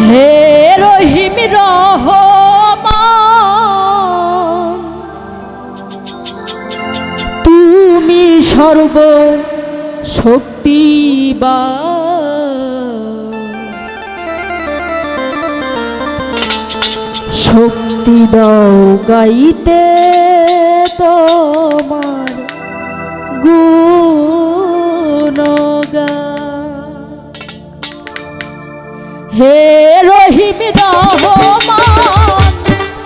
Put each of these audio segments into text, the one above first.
হে রহিম রহমান তুমি সর্ব শক্তিবা শক্তি দাও গাইতে তোমার হে রহিম রহমান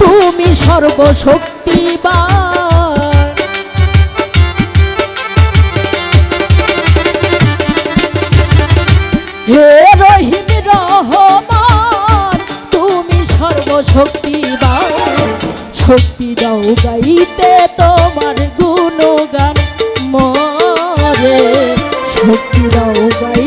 তুমি সর্বশক্তিবান হে রহিম রহমান তুমি সর্বশক্তিবান শক্তি দাও গাইতে তোমার গুণগান, মরে। শক্তি দাও গাইতে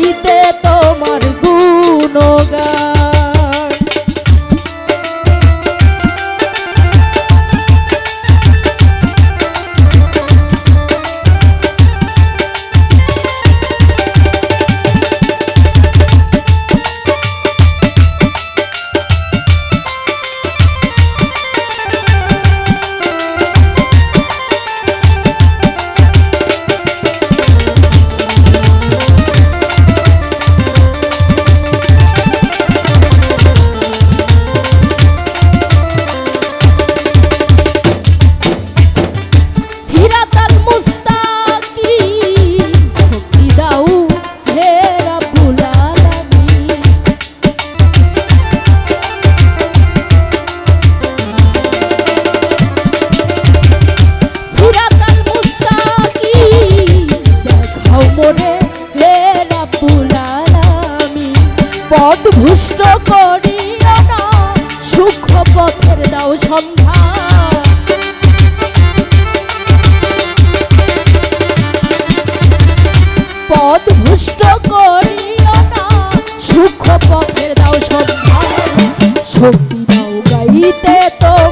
পথ ভুষ্ট করিও না সূক্ষ্ম পথের দাও সন্ধান। পদভুষ্ট করিও না, সুখ পথের দাও সন্ধান। শক্তি দাও গাইতে তোমার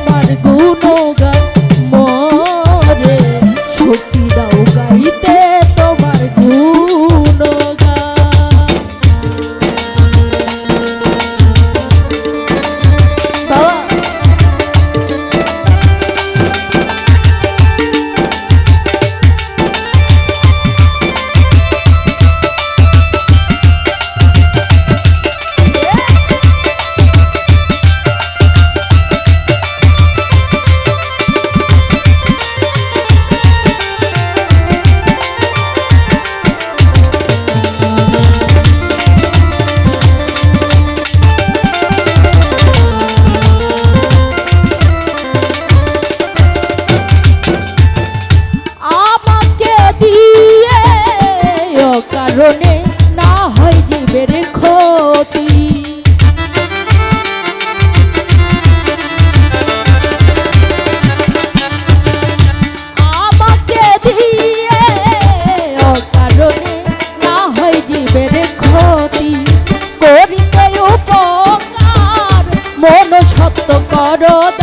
জীবের ক্ষতি করিতে উপকার। মন সত্য করিতে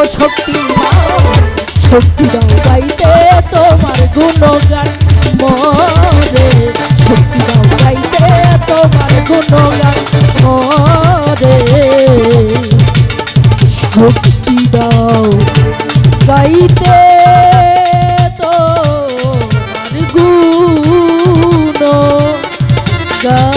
ও শক্তি শক্তি দাও পাইতে তোমার গুণগান মরে। শক্তি দাও পাইতে তোমার গুণগান মরে। শক্তি দাও গাইতে তো গুণ গা